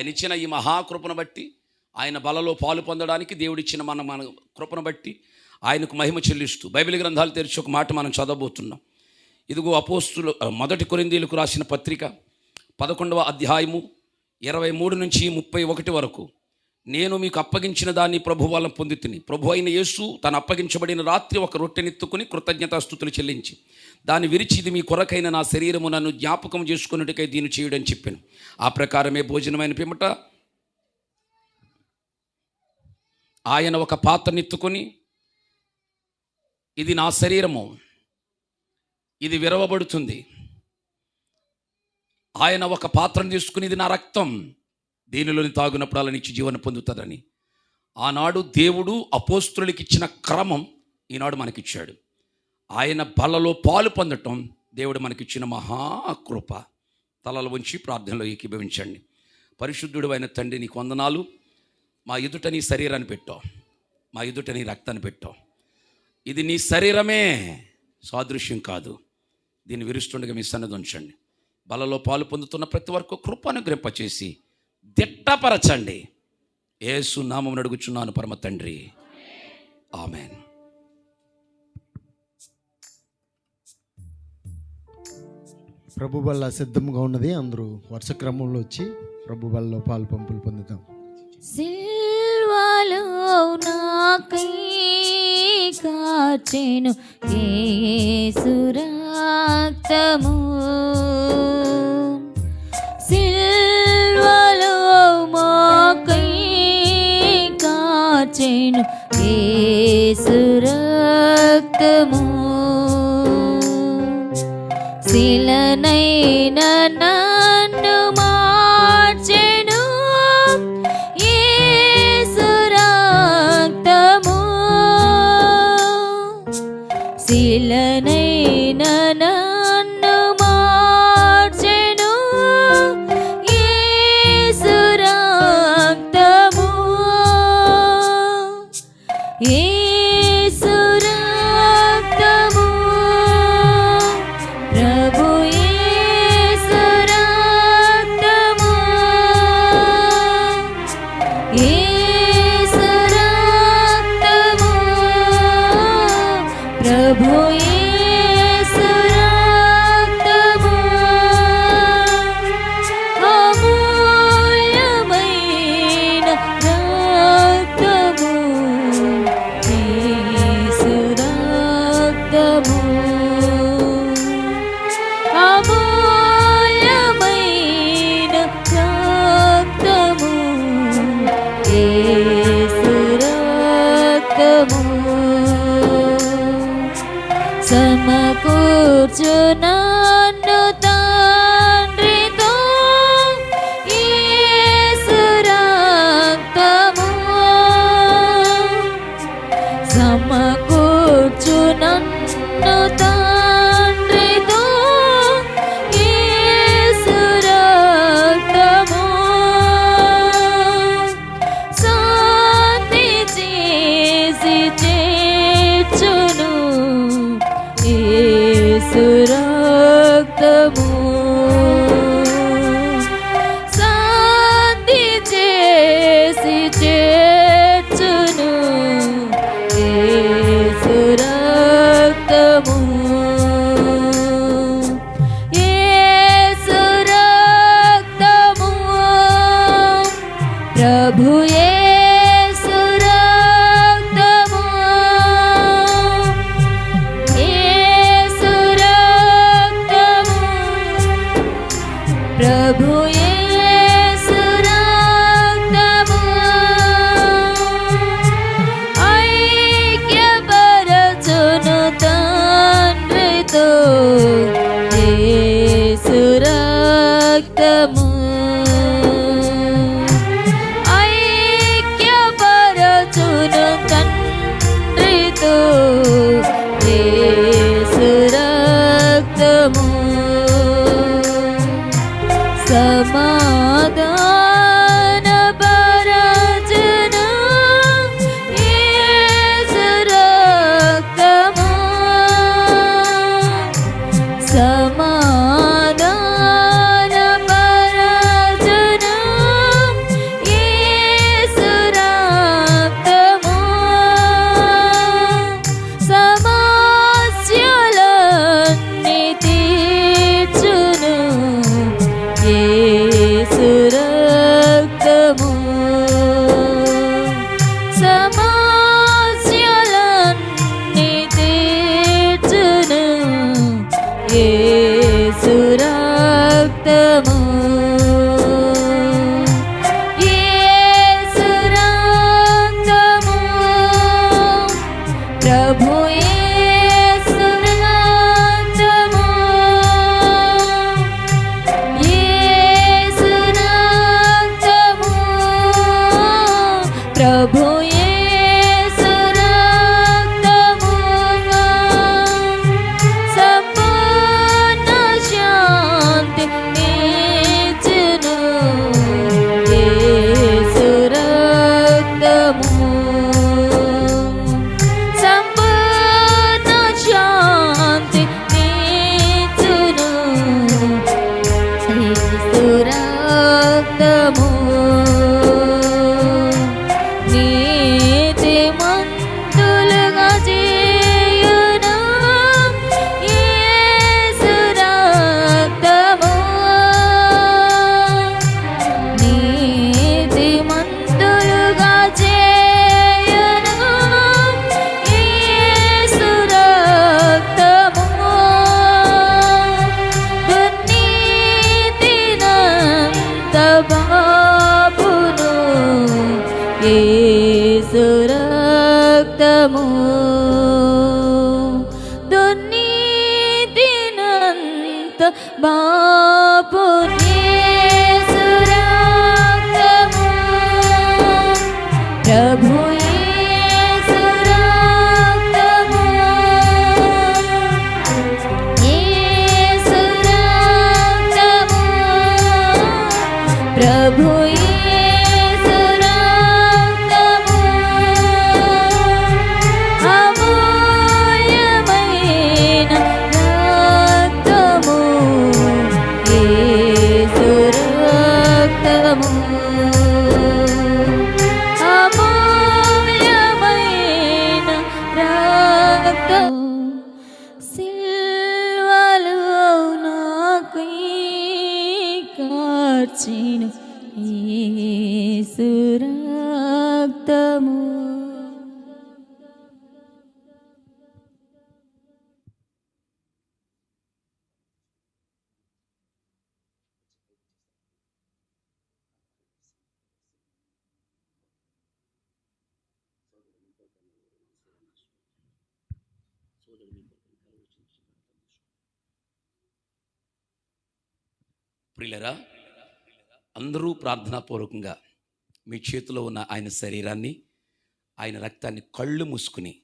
ఆయన ఇచ్చిన ఈ మహాకృపను బట్టి ఆయన బలలో పాలు పొందడానికి దేవుడిచ్చిన మన మన కృపను బట్టి ఆయనకు మహిమ చెల్లిస్తూ బైబిల్ గ్రంథాలు తెరిచి ఒక మాట మనం చదవబోతున్నాం. ఇదిగో అపోస్తులు మొదటి కొరిందీలకు రాసిన పత్రిక పదకొండవ అధ్యాయము ఇరవై మూడు నుంచి ముప్పై ఒకటి వరకు. నేను మీకు అప్పగించిన దాన్ని ప్రభు వల్ల పొంది ప్రభు అయిన యేసు తను అప్పగించబడిన రాత్రి ఒక రొట్టెనెత్తుకుని కృతజ్ఞతాస్థుతులు చెల్లించి దాన్ని విరిచి ఇది మీ కొరకైన నా శరీరము నన్ను జ్ఞాపకం చేసుకున్నట్టుకై దీన్ని చేయడని చెప్పాను. ఆ ప్రకారమే భోజనమైన పిమ్మట ఆయన ఒక పాత్రనెత్తుకొని ఇది నా శరీరము ఇది విరవబడుతుంది. ఆయన ఒక పాత్రను తీసుకుని ఇది నా రక్తం. దీనిలోని తాగునప్పుడు అలా నిత్య జీవనం పొందుతారని. ఆనాడు దేవుడు అపోస్తులకి ఇచ్చిన క్రమం ఈనాడు మనకిచ్చాడు. ఆయన బలలో పాలు పొందటం దేవుడు మనకిచ్చిన మహాకృప తలలు ఉంచి ప్రార్థనలో ఏకీభవించండి. పరిశుద్ధుడు అయిన తండ్రి నీకు వందనాలు. మా ఎదుట నీ శరీరాన్ని పెట్టావు. మా ఎదుట నీ రక్తాన్ని పెట్టావు. ఇది నీ శరీరమే సాదృశ్యం కాదు. దీన్ని విరుస్తుండగా మీ సన్నది ఉంచండి. బలలో పాలు పొందుతున్న ప్రతి వరకు కృపను గ్రింపచేసి దిట్టపరచండి. ఏసు నామం అడుగుచున్నాను పరమ తండ్రి. ఆమెన్. ప్రభు వల్ల సిద్ధంగా ఉన్నది అందరూ వరుస క్రమంలో వచ్చి ప్రభు వల్ల పాలు పంపులు పొందుతాం. సిల్వలో నాకై కాచెను యేసు రక్తము. నేను ఏసురక్తము శిలనైన నన్ను మార్చెను. ఏసురక్తము శిలనైన సమకూర్చు తండ్రితో యేసు శాంతి చేసి చేర్చును ప్రభు పాదము యేసు రక్తము బా యేసు రక్తము ప్రియులరా అందరూ ప్రార్థనాపూర్వకంగా మీ చేతిలో ఉన్న ఆయన శరీరాన్ని ఆయన రక్తాన్ని కళ్ళు మూసుకుని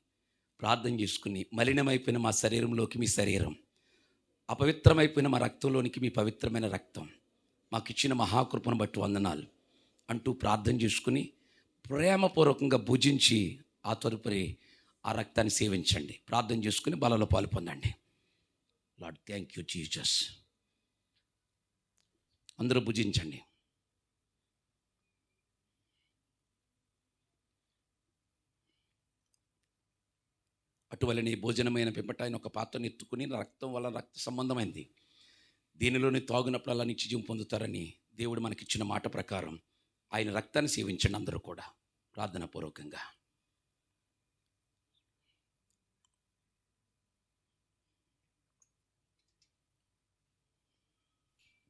ప్రార్థన చేసుకుని మలినమైపోయిన మా శరీరంలోకి మీ శరీరం అపవిత్రమైపోయిన మా రక్తంలోనికి మీ పవిత్రమైన రక్తం మాకు ఇచ్చిన మహాకృపను బట్టి వందనాలు అంటూ ప్రార్థన చేసుకుని ప్రేమపూర్వకంగా భుజించి ఆ తదుపరి ఆ రక్తాన్ని సేవించండి. ప్రార్థన చేసుకుని బలలో పాలు పొందండి. లాడ్ థ్యాంక్ యూ జీజస్ అందరూ భుజించండి. అటువలనే భోజనమైన పిమ్మట ఆయన ఒక పాత్రను ఎత్తుకుని రక్తం వల్ల రక్త సంబంధమైంది. దీనిలోని తాగునప్పుడల్లా నిత్యజీవం పొందుతారని దేవుడు మనకిచ్చిన మాట ప్రకారం ఆయన రక్తాన్ని సేవించండి అందరూ కూడా. ప్రార్థన పూర్వకంగా.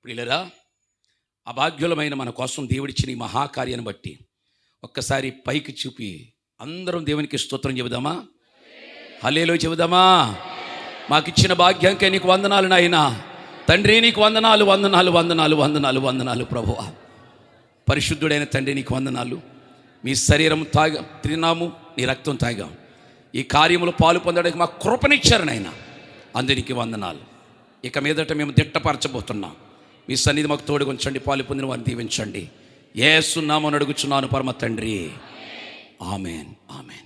ప్రియులరా అభాగ్యులమైన మన కోసం దేవుడిచ్చిన ఈ మహాకార్యాన్ని బట్టి ఒక్కసారి పైకి చూపి అందరం దేవునికి స్తోత్రం చెబుదామా? హలేలో చెబుదామా? మాకిచ్చిన భాగ్యంకే నీకు వందనాలు నాయనా. తండ్రి నీకు వందనాలు వందనాలు వందనాలు వందనాలు వందనాలు ప్రభువ. పరిశుద్ధుడైన తండ్రి నీకు వందనాలు. మీ శరీరం తాగా తిన్నాము నీ రక్తం తాగాం. ఈ కార్యములో పాలు పొందడానికి మాకు కృపనిచ్చారు నాయన. అందరికి వందనాలు. ఇక మీదట మేము దిట్టపరచబోతున్నాం. మీ సన్నిధి మాకు తోడు ఉంచండి పాలు పొందిన వారిని దీవించండి. ఏ సున్నామని అడుగుచున్నాను పరమ తండ్రి. Amen amen.